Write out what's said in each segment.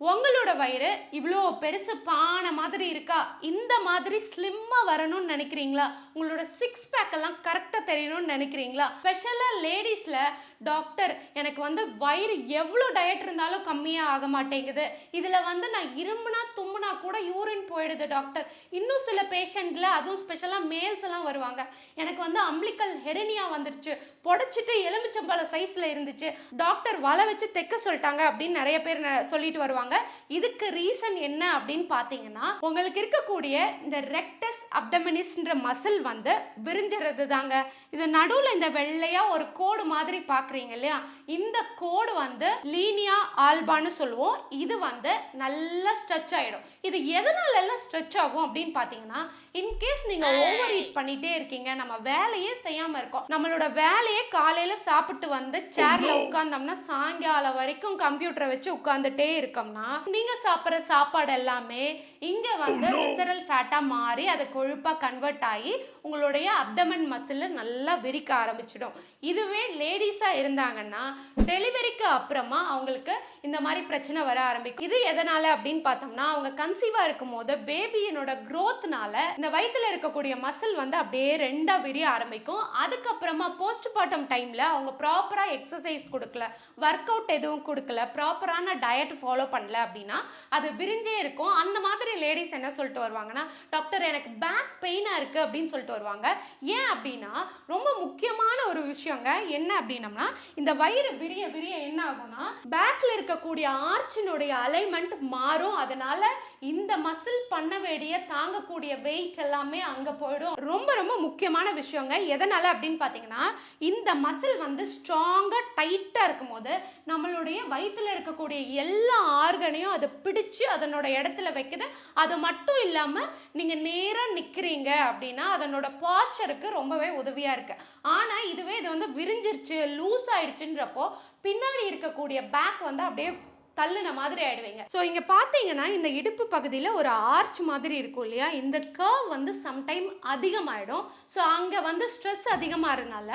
உங்களோட வயிறு இவ்வளோ பெருசு பானை மாதிரி இருக்கா? இந்த மாதிரி ஸ்லிம்மாக வரணும்னு நினைக்கிறீங்களா? உங்களோட சிக்ஸ் பேக் எல்லாம் கரெக்டாக தெரியணும்னு நினைக்கிறீங்களா? ஸ்பெஷலாக லேடிஸில் டாக்டர் எனக்கு வந்து வயிறு எவ்வளோ டயட் இருந்தாலும் கம்மியாக ஆக மாட்டேங்குது. இதில் வந்து நான் இரும்புனா தும்முனா கூட யூரின் போயிடுது டாக்டர் இன்னும் சில பேஷண்ட்டில் அதுவும் ஸ்பெஷலாக மேல்ஸ் எல்லாம் வருவாங்க. எனக்கு வந்து அம்பிளிக்கல் ஹெரனியா வந்துருச்சு. புடச்சிட்டு எலுமிச்சம்பழம் சைஸில் இருந்துச்சு. டாக்டர் வலை வச்சு தைக்க சொல்லிட்டாங்க அப்படின்னு நிறைய பேர் சொல்லிட்டு வருவாங்க. இதுக்கு ரீசன் என்ன அப்படின்னு பார்த்தீங்கன்னா உங்களுக்கு இருக்கக்கூடிய இந்த ரெக்டஸ் அப்டமினிஸ்ன்ற மசில் வந்து விரிஞ்சிறது தாங்க இது நடுவில் இந்த வெள்ளையா ஒரு கோடு மாதிரி பார்க்குறீங்க இல்லையா? இந்த கோடு வந்து லீனியா ஆல்பான்னு சொல்லுவோம். இது வந்து நல்லா ஸ்ட்ரெச் ஆயிடும். இது எதனால எல்லாம் ஸ்ட்ரெச் ஆகும் அப்படின்னு பார்த்தீங்கன்னா இன்கேஸ் நீங்க ஓவர் ஈட் பண்ணிட்டே இருக்கீங்க நம்ம வேலையே செய்யாம இருக்கோம். நம்மளோட வேலையே காலையில சாப்பிட்டு வந்து சேர்ல உட்கார்ந்தோம்னா சாயங்காலம் வரைக்கும் கம்ப்யூட்டரை வச்சு உட்கார்ந்துட்டே இருக்கோம்னா நீங்க சாப்பிட்ற சாப்பாடு எல்லாமே இங்க வந்து விசரல் ஃபேட்டா மாறி அது கொழுப்பா கன்வெர்ட் ஆகி உங்களுடைய அப்டமன் மசில் நல்லா விரிக்க ஆரம்பிச்சிடும். இதுவே லேடிஸா இருந்தாங்கன்னா டெலிவரிக்கு அப்புறமா அவங்களுக்கு இந்த மாதிரி பிரச்சனை வர ஆரம்பிக்கும். இது எதனால அப்படின்னு பார்த்தோம்னா அவங்க கன்சீவா இருக்கும் போது பேபியினோட growthனால இந்த வயித்துல இருக்கக்கூடிய மசில் வந்து அப்படியே ரெண்டா விரிய ஆரம்பிக்கும். அதுக்கப்புறமா போஸ்ட் பார்ட்டம் டைம்ல அவங்க ப்ராப்பரா எக்ஸசைஸ் கொடுக்கல. ஒர்க் அவுட் எதுவும் கொடுக்கல. ப்ராப்பரான டயட் ஃபாலோ பண்ணல அப்படின்னா அது விரிஞ்சே இருக்கும். அந்த மாதிரி லேடிஸ் என்ன சொல்லிட்டு வருவாங்கன்னா டாக்டர் எனக்கு பேக் பெயினாக இருக்குது அப்படின்னு சொல்லிட்டு வருவாங்க. ஏன் அப்படின்னா ரொம்ப முக்கியமான ஒரு விஷயங்க என்ன அப்படின்னம்னா இந்த வயிறு விரிய விரிய என்ன ஆகும்னா பேக்கில் இருக்கக்கூடிய ஆர்ச்சினுடைய அலைமெண்ட் மாறும். அதனால இந்த மசில் பண்ண வேண்டிய தாங்கக்கூடிய வெயிட் எல்லாமே அங்கே போயிடும். ரொம்ப ரொம்ப முக்கியமான விஷயங்க. எதனால அப்படின்னு பார்த்தீங்கன்னா இந்த மசில் வந்து ஸ்ட்ராங்காக டைட்டாக இருக்கும் போது நம்மளுடைய வயிற்றில் இருக்கக்கூடிய எல்லா ஆர்கனையும் அது பிடிச்சு அதனோட இடத்துல வைக்குது. அது மட்டும் இல்லாமல் நீங்கள் நேராக நிற்கிறீங்க அப்படின்னா அதனோட பாஸ்டருக்கு ரொம்பவே உதவியாக இருக்கு. ஆனால் இதுவே இது வந்து விரிஞ்சிருச்சு லூஸ் ஆயிடுச்சுன்றப்போ பின்னாடி இருக்கக்கூடிய பேக் வந்து அப்படியே தள்ளுன மாதிரி ஆயிடுவீங்க. ஸோ இங்கே பார்த்தீங்கன்னா இந்த இடுப்பு பகுதியில் ஒரு ஆர்ச் மாதிரி இருக்கும் இல்லையா? இந்த கர்வ் வந்து சம்டைம் அதிகமாயிடும். ஸோ அங்கே வந்து ஸ்ட்ரெஸ் அதிகமாக இருந்தனால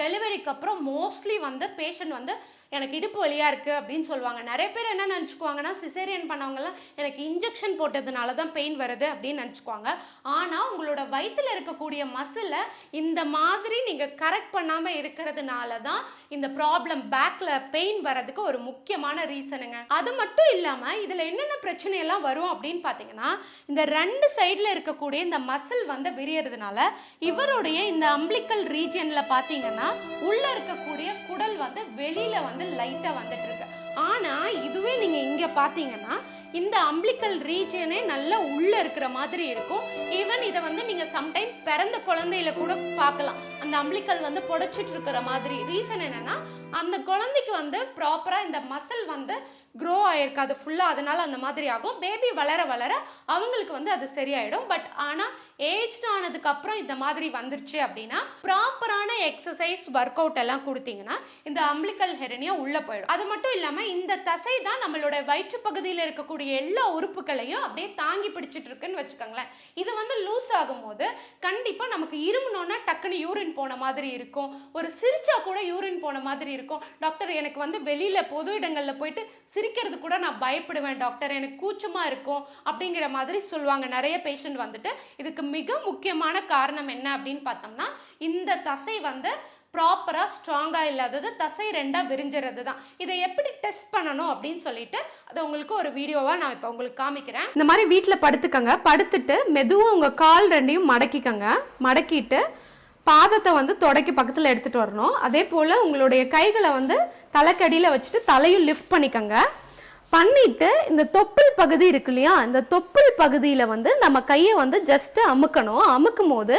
டெலிவரிக்கு அப்புறம் மோஸ்ட்லி வந்து பேஷண்ட் வந்து எனக்கு இடுப்பு வழியாக இருக்குது அப்படின்னு சொல்லுவாங்க. நிறைய பேர் என்ன நினச்சிக்குவாங்கன்னா சிசேரியன் பண்ணவங்கலாம் எனக்கு இன்ஜெக்ஷன் போட்டதுனால தான் பெயின் வருது அப்படின்னு நினச்சிக்குவாங்க. ஆனால் உங்களோட வயிற்றில் இருக்கக்கூடிய மசிலை இந்த மாதிரி நீங்கள் கரெக்ட் பண்ணாமல் இருக்கிறதுனால தான் இந்த ப்ராப்ளம் பேக்கில் பெயின் வர்றதுக்கு ஒரு முக்கியமான ரீசனுங்க அது மட்டும் இல்லாமல் இதில் என்னென்ன பிரச்சனையெல்லாம் வரும் அப்படின்னு பார்த்தீங்கன்னா இந்த ரெண்டு சைடில் இருக்கக்கூடிய இந்த மசில் வந்து விரியறதுனால இவருடைய இந்த அம்பிளிக்கல் ரீஜியனில் பார்த்தீங்கன்னா உள்ளே இருக்கக்கூடிய குடல் வந்து வெளியில் வந்து லைட்டாக வந்துட்டு இருக்கு ஆனால் இதுவே நீங்கள் இங்கே பார்த்தீங்கன்னா இந்த அம்பிளிக்கல் ரீஜியனே நல்லா உள்ளே இருக்கிற மாதிரி இருக்கும். ஈவன் இதை வந்து நீங்கள் சம்டைம் பிறந்த குழந்தையில கூட பார்க்கலாம். அந்த அம்பிளிக்கல் வந்து புடைச்சிட்டு இருக்கிற மாதிரி. ரீசன் என்னென்னா அந்த குழந்தைக்கு வந்து ப்ராப்பராக இந்த மசில் வந்து க்ரோ ஆயிருக்காது ஃபுல்லாக அதனால அந்த மாதிரி ஆகும். பேபி வளர வளர அவங்களுக்கு வந்து அது சரியாயிடும். பட் ஆனால் ஏஜ் ஆனதுக்கப்புறம் இந்த மாதிரி வந்துருச்சு அப்படின்னா ப்ராப்பரான எக்ஸசைஸ் ஒர்க் அவுட் எல்லாம் கொடுத்தீங்கன்னா இந்த அம்பிளிக்கல் ஹெரனியா உள்ளே போயிடும். அது மட்டும் இல்லாமல் இந்த தசை தான் நம்மளோட வயிற்று பகுதியில் இருக்கக்கூடிய எல்லா உறுப்புகளையும் அப்படியே தாங்கி பிடிச்சிட்டு இருக்குன்னு வச்சுக்கோங்களேன். இது வந்து லூஸ் ஆகும்போது கண்டிப்பாக நமக்கு இருமுனோன்னா டக்குன்னு யூரின் போன மாதிரி இருக்கும். ஒரு சிரிச்சா கூட யூரின் போன மாதிரி இருக்கும். டாக்டர் எனக்கு வந்து வெளியில் பொது இடங்களில் போயிட்டு சிரிக்கிறது கூட நான் பயப்படுவேன் டாக்டர். எனக்கு கூச்சமாக இருக்கும் அப்படிங்கிற மாதிரி சொல்லுவாங்க. நிறைய பேஷண்ட் வந்துட்டு இதுக்கு மிக முக்கியமான காரணம் என்ன அப்படின்னு பார்த்தோம்னா இந்த தசை வந்து ப்ராப்பராக ஸ்ட்ராங்காக இல்லாதது தசை ரெண்டாக விரிஞ்சிறது தான். இதை எப்படி டெஸ்ட் பண்ணணும் அப்படின்னு சொல்லிட்டு அதை உங்களுக்கு ஒரு வீடியோவாக நான் இப்போ உங்களுக்கு காமிக்கிறேன். இந்த மாதிரி வீட்டில் படுத்துக்கங்க. படுத்துட்டு மெதுவாக உங்கள் கால் ரெண்டையும் மடக்கிக்கங்க. மடக்கிட்டு பாதத்தை வந்து தொடக்கி பக்கத்தில் எடுத்துகிட்டு வரணும். அதே போல் உங்களுடைய கைகளை வந்து தலைக்கடியில் வச்சுட்டு தலையும் லிஃப்ட் பண்ணிக்கோங்க. பண்ணிட்டு இந்த தொப்புள் பகுதி இருக்கு இல்லையா இந்த தொப்புள் பகுதியில் வந்து நம்ம கையை வந்து ஜஸ்ட்டு அமுக்கணும். அமுக்கும் போது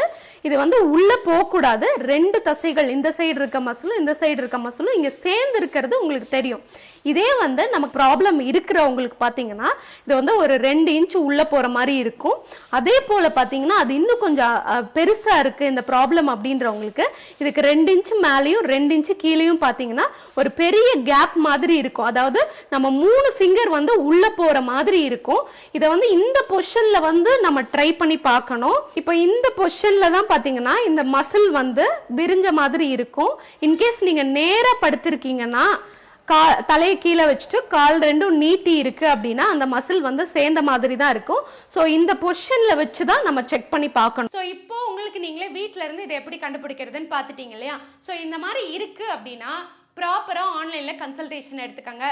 இது வந்து உள்ளே போகக்கூடாது. ரெண்டு தசைகள் இந்த சைடு இருக்க மசிலும் இந்த சைடு இருக்க மசிலும் இங்கே சேர்ந்து இருக்கிறது உங்களுக்கு தெரியும். இதே வந்து நமக்கு ப்ராப்ளம் இருக்கிறவங்களுக்கு பார்த்தீங்கன்னா இது வந்து ஒரு ரெண்டு இன்ச்சு உள்ளே போகிற மாதிரி இருக்கும். அதே போல் பார்த்தீங்கன்னா அது இன்னும் கொஞ்சம் பெருசாக இருக்குது இந்த ப்ராப்ளம் அப்படின்றவங்களுக்கு. இதுக்கு ரெண்டு இன்ச்சு மேலேயும் ரெண்டு இன்ச்சு கீழேயும் பார்த்தீங்கன்னா ஒரு பெரிய கேப் மாதிரி இருக்கும். அதாவது நம்ம மூணு ஃபிங்கர் வந்து உள்ளே போகிற மாதிரி இருக்கும். இதை வந்து இந்த பொஷனில் வந்து நம்ம ட்ரை பண்ணி பார்க்கணும். இப்போ இந்த பொஷனில் தான் பார்த்தீங்கன்னா இந்த மசில் வந்து விரிஞ்ச மாதிரி இருக்கும். இன்கேஸ் நீங்கள் நேராக படுத்திருக்கீங்கன்னா கா தலையை கீழே வச்சுட்டு கால் ரெண்டும் நீட்டி இருக்கு அப்படின்னா அந்த மசில் வந்து சேர்ந்த மாதிரி தான் இருக்கும். ஸோ இந்த பொஷனில் வச்சு தான் நம்ம செக் பண்ணி பார்க்கணும். ஸோ இப்போ உங்களுக்கு நீங்களே வீட்ல இருந்து இதை எப்படி கண்டுபிடிக்கிறதுன்னு பார்த்துட்டீங்க இல்லையா? ஸோ இந்த மாதிரி இருக்கு அப்படின்னா ப்ராப்பராக ஆன்லைனில் கன்சல்டேஷன் எடுத்துக்கோங்க.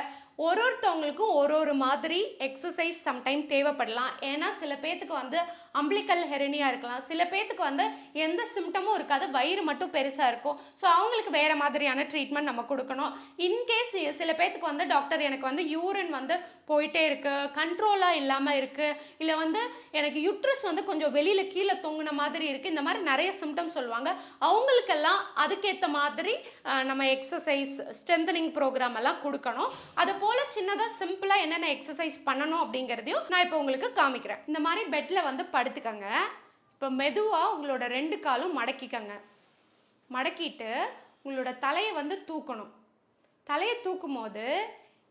ஒரு ஒருத்தவங்களுக்கும் ஒரு ஒரு மாதிரி எக்ஸசைஸ் சம்டைம் தேவைப்படலாம். ஏன்னா சில பேர்த்துக்கு வந்து அம்பிளிக்கல் ஹெரனியா இருக்கலாம். சில பேத்துக்கு வந்து எந்த சிம்டமும் இருக்காது. வயிறு மட்டும் பெருசாக இருக்கும். ஸோ அவங்களுக்கு வேறு மாதிரியான ட்ரீட்மெண்ட் நம்ம கொடுக்கணும். இன்கேஸ் சில பேத்துக்கு வந்து டாக்டர் எனக்கு வந்து யூரின் வந்து போயிட்டே இருக்குது கண்ட்ரோலாக இல்லாமல் இருக்குது இல்லை வந்து எனக்கு யுட்ரஸ் வந்து கொஞ்சம் வெளியில் கீழே தொங்குன மாதிரி இருக்குது இந்த மாதிரி நிறைய சிம்டம் சொல்லுவாங்க. அவங்களுக்கெல்லாம் அதுக்கேற்ற மாதிரி நம்ம எக்ஸசைஸ் ஸ்ட்ரென்தனிங் ப்ரோக்ராம் எல்லாம் கொடுக்கணும். அது போல் சின்னதாக சிம்பிளாக என்னென்ன எக்ஸசைஸ் பண்ணணும் அப்படிங்கிறதையும் நான் இப்போ உங்களுக்கு காமிக்கிறேன். இந்த மாதிரி பெட்டில் வந்து படுத்துக்கங்க. இப்போ மெதுவாக உங்களோட ரெண்டு காலும் மடக்கிக்கங்க. மடக்கிட்டு உங்களோட தலையை வந்து தூக்கணும். தலையை தூக்கும் போது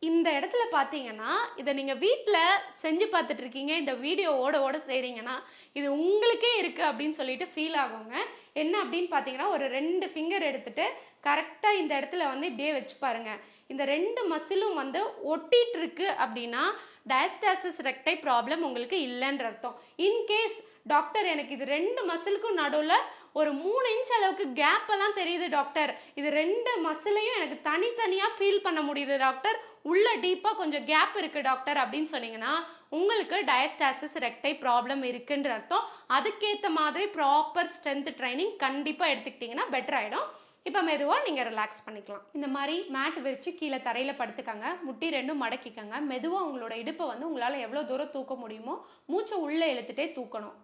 இந்த இடத்துல பார்த்தீங்கன்னா இதை நீங்கள் வீட்டில் செஞ்சு பார்த்துட்ருக்கீங்க இந்த வீடியோ ஓட ஓட செய்கிறீங்கன்னா இது உங்களுக்கே இருக்குது அப்படின்னு சொல்லிட்டு ஃபீல் ஆகுங்க. என்ன அப்படின்னு பார்த்தீங்கன்னா ஒரு ரெண்டு ஃபிங்கர் எடுத்துகிட்டு கரெக்டாக இந்த இடத்துல வந்து இப்படியே வச்சு பாருங்க. இந்த ரெண்டு மசிலும் வந்து ஒட்டிட்டு இருக்கு அப்படின்னா டயஸ்டாசிஸ் ரெக்டை ப்ராப்ளம் உங்களுக்கு இல்லைன்ற அர்த்தம். இன்கேஸ் டாக்டர் எனக்கு இது ரெண்டு மசிலுக்கும் நடுவில் ஒரு மூணு இன்ச் அளவுக்கு கேப் எல்லாம் தெரியுது டாக்டர் இது ரெண்டு மசிலையும் எனக்கு தனித்தனியாக ஃபீல் பண்ண முடியுது டாக்டர் உள்ள டீப்பாக கொஞ்சம் கேப் இருக்குது டாக்டர் அப்படின்னு சொன்னீங்கன்னா உங்களுக்கு டயஸ்டாசிஸ் ரெக்டை ப்ராப்ளம் இருக்குன்ற அர்த்தம். அதுக்கேற்ற மாதிரி ப்ராப்பர் ஸ்ட்ரென்த் ட்ரைனிங் கண்டிப்பாக எடுத்துக்கிட்டிங்கன்னா பெட்டர் ஆகிடும் இப்போ மெதுவாக நீங்கள் ரிலாக்ஸ் பண்ணிக்கலாம். இந்த மாதிரி மேட் விரித்து கீழே தரையில் படுத்துக்கங்க. முட்டி ரெண்டும் மடக்கிக்கங்க. மெதுவாக உங்களோட இடுப்பை வந்து உங்களால் எவ்வளோ தூரம் தூக்க முடியுமோ மூச்சை உள்ளே இழுத்துட்டே தூக்கணும்.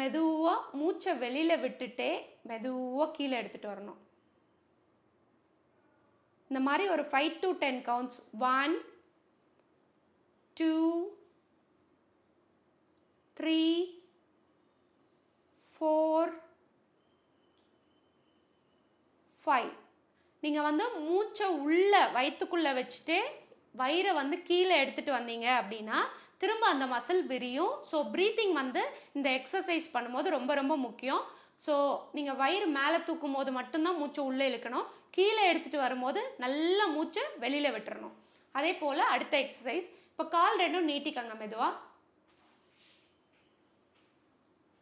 மெதுவாக மூச்சை வெளியில் விட்டுட்டே மெதுவாக கீழே எடுத்துகிட்டு வரணும். இந்த மாதிரி ஒரு five to ten counts one two three four five நீங்கள் வந்து மூச்சை உள்ளே வயிற்றுக்குள்ளே வச்சுட்டு வயிறை வந்து கீழே எடுத்துகிட்டு வந்தீங்க அப்படின்னா திரும்ப அந்த மசில் விரியும். ஸோ ப்ரீத்திங் வந்து இந்த எக்ஸசைஸ் பண்ணும்போது ரொம்ப ரொம்ப முக்கியம். ஸோ நீங்கள் வயிறு மேலே தூக்கும் போது மட்டும்தான் மூச்சை உள்ளே இழுக்கணும். கீழே எடுத்துகிட்டு வரும்போது நல்லா மூச்சை வெளியில் விட்டுறணும். அதே போல் அடுத்த எக்ஸசைஸ் இப்போ கால் ரெண்டும் நீட்டிக்கங்க மெதுவாக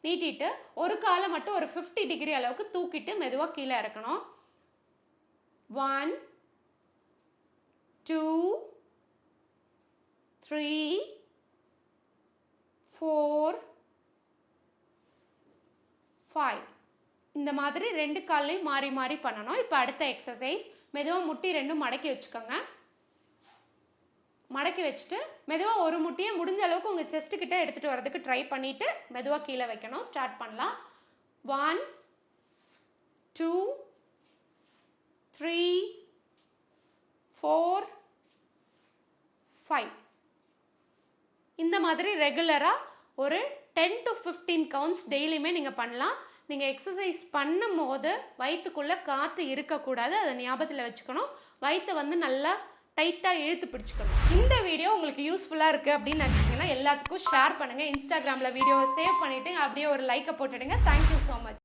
நீட்டிட்டு ஒரு காலை மட்டும் ஒரு ஃபிஃப்டி டிகிரி அளவுக்கு தூக்கிட்டு மெதுவாக கீழே இறக்கணும். One two three four five இந்த மாதிரி ரெண்டு கால்லையும் மாறி மாறி பண்ணணும். இப்போ அடுத்த எக்ஸசைஸ் மெதுவாக முட்டி ரெண்டும் மடக்கி வச்சுக்கோங்க. மடக்கி வச்சுட்டு மெதுவாக ஒரு முட்டியை முடிஞ்ச அளவுக்கு உங்கள் செஸ்ட்டுக்கிட்ட எடுத்துகிட்டு வரதுக்கு ட்ரை பண்ணிவிட்டு மெதுவாக கீழே வைக்கணும். ஸ்டார்ட் பண்ணலாம். One two three four five இந்த மாதிரி ரெகுலராக ஒரு டென் டு ஃபிஃப்டீன் கவுண்ட்ஸ் டெய்லியுமே நீங்கள் பண்ணலாம். நீங்கள் எக்ஸசைஸ் பண்ணும் போது வயிற்றுக்குள்ளே காற்று இருக்கக்கூடாது. அதை ஞாபகத்தில் வச்சுக்கணும். வயிற்றை வந்து நல்லா டைட்டாக இழுத்து பிடிச்சிக்கணும். இந்த வீடியோ உங்களுக்கு யூஸ்ஃபுல்லாக இருக்குது அப்படின்னு நினச்சிங்கன்னா எல்லாத்துக்கும் ஷேர் பண்ணுங்கள் இன்ஸ்டாகிராமில் வீடியோவை சேவ் பண்ணிவிட்டு அப்படியே ஒரு லைக்கை போட்டுடுங்க. Thank you so much